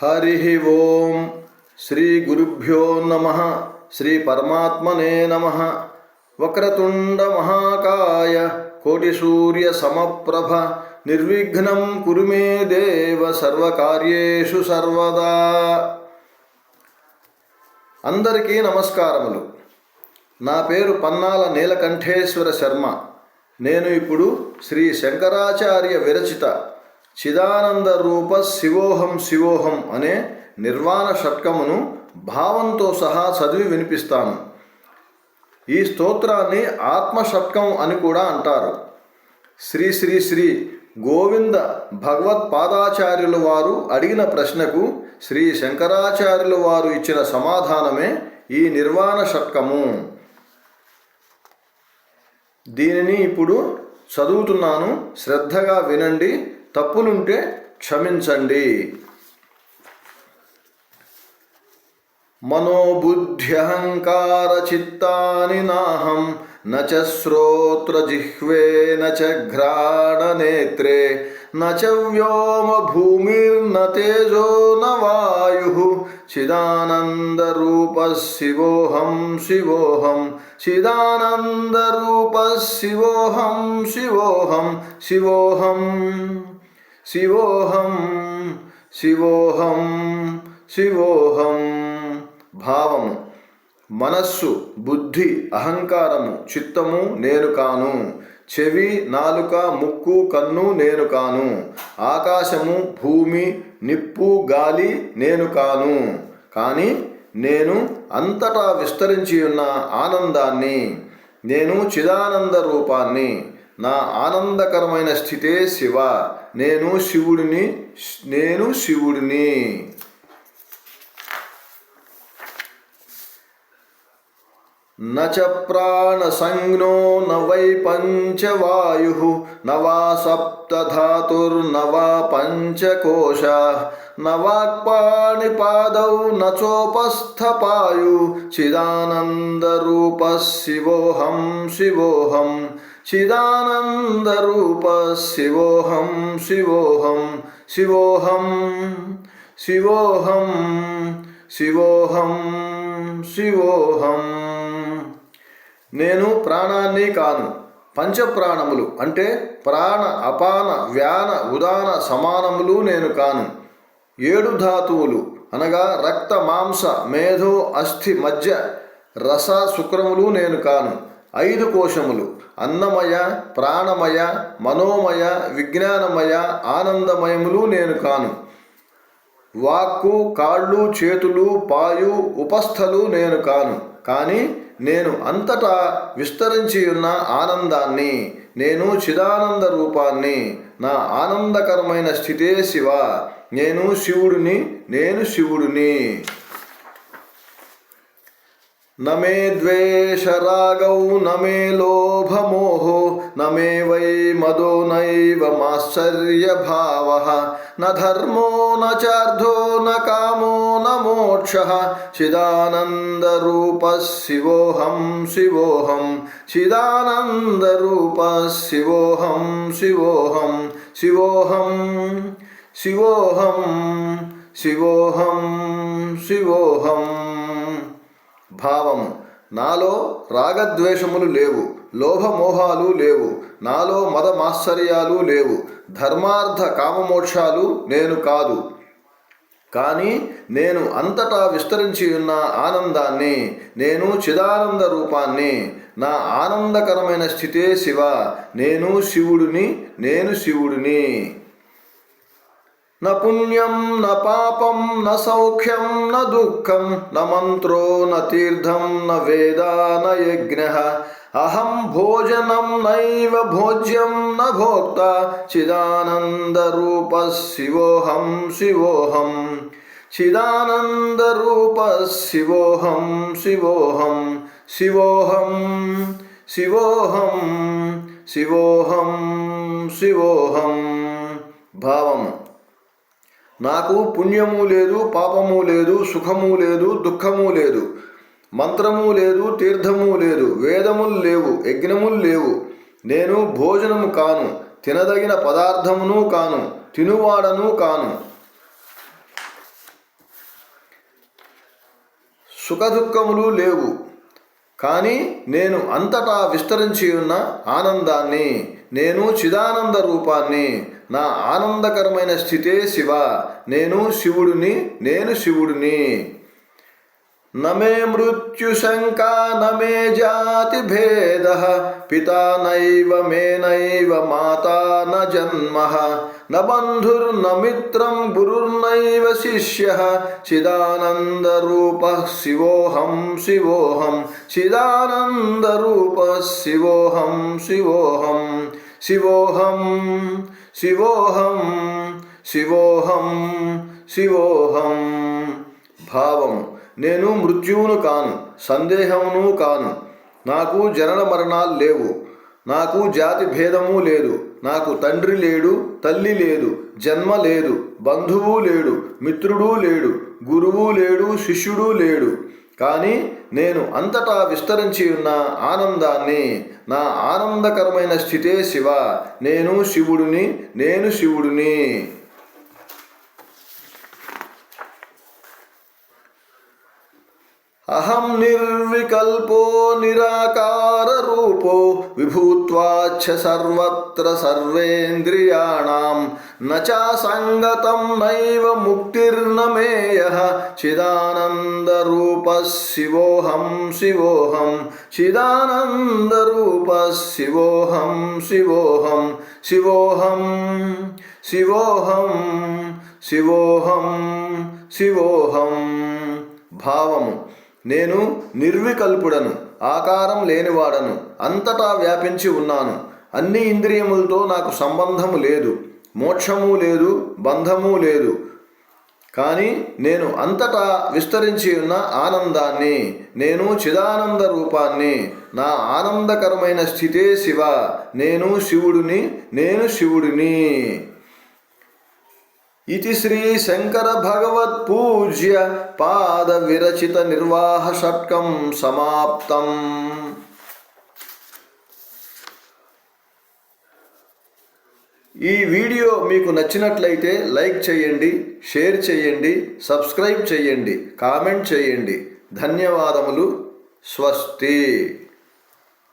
హరి ఓం శ్రీ గురుభ్యో నమ శ్రీ పరమాత్మనే నమ. వక్రతుండ మహాకాయ కోటి సూర్య సమప్రభ నిర్విఘ్నం కురు మే దేవ సర్వకార్యేషు సర్వదా. అందరికీ నమస్కారములు. నా పేరు పన్నాల నీలకంఠేశ్వర శర్మ. నేను ఇప్పుడు శ్రీ శంకరాచార్య విరచిత చిదానంద రూప శివోహం శివోహం అనే నిర్వాణ షట్కమును భావంతో సహా చదివి వినిపిస్తాను. ఈ స్తోత్రాన్ని ఆత్మషట్కం అని కూడా అంటారు. శ్రీ శ్రీ శ్రీ గోవింద భగవత్పాదాచార్యుల వారు అడిగిన ప్రశ్నకు శ్రీ శంకరాచార్యుల వారు ఇచ్చిన సమాధానమే ఈ నిర్వాణ షట్కము. దీనిని ఇప్పుడు చదువుతున్నాను శ్రద్ధగా వినండి తప్పులుంటే క్షమించండి. మనోబుద్ధ్యహంకార చిత్తాని నాహం న చ శ్రోత్రజిహ్వే నచ చ ఘ్రాణనేత్రే న చ వ్యోమ భూమిర్న తేజో న వాయు చిదానందరూప శివోహం శివోహం చిదానందరూప శివోహం శివోహం శివోహం శివోహం శివోహం శివోహం. భావము మనస్సు బుద్ధి అహంకారము చిత్తము నేను కాను. చెవి నాలుక ముక్కు కన్ను నేను కాను. ఆకాశము భూమి నిప్పు గాలి నేను కాను కానీ నేను అంతటా విస్తరించి ఉన్న ఆనందాన్ని నేను చిదానంద రూపాన్ని. నా ఆనందకరమైన స్థితే శివ నేను శివుడిని నేను శివుడిని. न च प्राणसंज्ञो न वै पञ्चवायुः न वा सप्तधातुर्न वा पञ्चकोशाः न वाक्पाणिपादौ न चोपस्थपायु चिदानन्दरूपः शिवोऽहं शिवोऽहं चिदानन्दरूपः शिवोऽहं शिवोऽहं शिवोऽहं शिवोऽहं शिवोऽहं शिवोऽहम् నేను ప్రాణాన్ని కాను. పంచప్రాణములు అంటే ప్రాణ అపాన వ్యాన ఉదాన సమానములు నేను కాను. ఏడు ధాతువులు అనగా రక్త మాంస మేధో అస్థి మధ్య రస శుక్రములు నేను కాను. ఐదు కోశములు అన్నమయ ప్రాణమయ మనోమయ విజ్ఞానమయ ఆనందమయములు నేను కాను. వాక్కు కాళ్ళు చేతులు పాయు ఉపస్థలు నేను కాను. కానీ నేను అంతటా విస్తరించి ఉన్న ఆనందాన్ని నేను చిదానంద రూపాన్ని నా ఆనందకరమైన స్థితే శివ నేను శివుడిని నేను శివుడిని. न मे द्वेषरागौ, न मे लोभमोहो, न मे वै मदो नैव माश्चर्यभावः न धर्मो, न चार्धो, न कामो, न मोक्षः। चिदानन्दरूपः शिवोऽहं शिवोऽहं। चिदानन्दरूपः शिवोऽहं शिवोऽहं। शिवोऽहं शिवोऽहं शिवोऽहं शिवोऽहं। భావము నాలో రాగద్వేషములు లేవు లోభమోహాలు లేవు నాలో మదమాశ్చర్యాలు లేవు ధర్మార్థ కామమోక్షాలు నేను కాదు. కానీ నేను అంతటా విస్తరించి ఉన్న ఆనందాన్ని నేను చిదానంద రూపాన్ని నా ఆనందకరమైన స్థితే శివ నేను శివుడిని నేను శివుడిని. न पुण्यम न पापम न सौख्यम न दुखम न मन्त्रो, न तीर्थम न वेदा, न यज्ञः। अहं भोजनं नैव भोज्यं, न भोक्ता चिदानन्दरूपः शिवोहम शिवोऽहं। चिदानन्दरूपः शिवोहम शिवोहम शिवोहम शिवोहम शिवोऽहं शिवोऽहं। भावम्। నాకు పుణ్యము లేదు పాపము లేదు సుఖము లేదు దుఃఖము లేదు. మంత్రము లేదు తీర్థము లేదు వేదములు లేవు యజ్ఞములు లేవు. నేను భోజనము కాను తినదగిన పదార్థమును కాను తినువాడను కాను. సుఖదుఖములు లేవు. కానీ నేను అంతటా విస్తరించి ఉన్న ఆనందాన్ని నేను చిదానంద రూపాన్ని నా ఆనందకరమైన స్థితే శివ నేను శివుడిని నేను శివుడిని. నమే మృత్యుశంకా నమే జాతి భేద పితా నైవ మే నైవ మాతా న జన్మ. న బంధుర్న మిత్రం గురుర్నైవ శిష్య. చిదానందరూప శివోహం శివోహం. చిదానందరూప శివోహం శివోహం. శివోహం శివోహం శివోహం శివోహం. భావం నేను మృత్యువును కాను సందేహమును కాను. నాకు జనన మరణాలు లేవు. నాకు జాతి భేదము లేదు. నాకు తండ్రి లేడు తల్లి లేదు జన్మ లేదు బంధువు లేడు మిత్రుడు లేడు గురువు లేడు శిష్యుడు లేడు. కానీ నేను అంతటా విస్తరించి ఉన్న ఆనందాన్ని నా ఆనందకరమైన స్థితే శివ. నేను శివుడిని నేను శివుడిని. అహం నిర్వికల్పో నిరాకార రూపో విభూత్వాచ్ఛ సర్వత్ర సర్వేంద్రియాణం. నచాసంగతం నైవ ముక్తిర్న ముక్తిర్నమేయ చిదానందరూప శివోహం శివోహం. చిదానందరూప శివోహం శివోహం. శివోహం శివోహం శివోహం శివోహం. భావము. నేను నిర్వికల్పుడను ఆకారం లేనివాడను అంతటా వ్యాపించి ఉన్నాను. అన్ని ఇంద్రియములతో నాకు సంబంధము లేదు మోక్షము లేదు బంధము లేదు. కానీ నేను అంతటా విస్తరించి ఉన్న ఆనందాన్ని నేను చిదానంద రూపాన్ని నా ఆనందకరమైన స్థితే శివ నేను శివుడిని నేను శివుడిని. ఇది శ్రీ శంకర భగవత్ పూజ్య పాద విరచిత నిర్వాహ షట్కం సమాప్తం. ఈ వీడియో మీకు నచ్చినట్లయితే లైక్ చేయండి షేర్ చేయండి సబ్స్క్రైబ్ చేయండి కామెంట్ చేయండి. ధన్యవాదములు. స్వస్తి.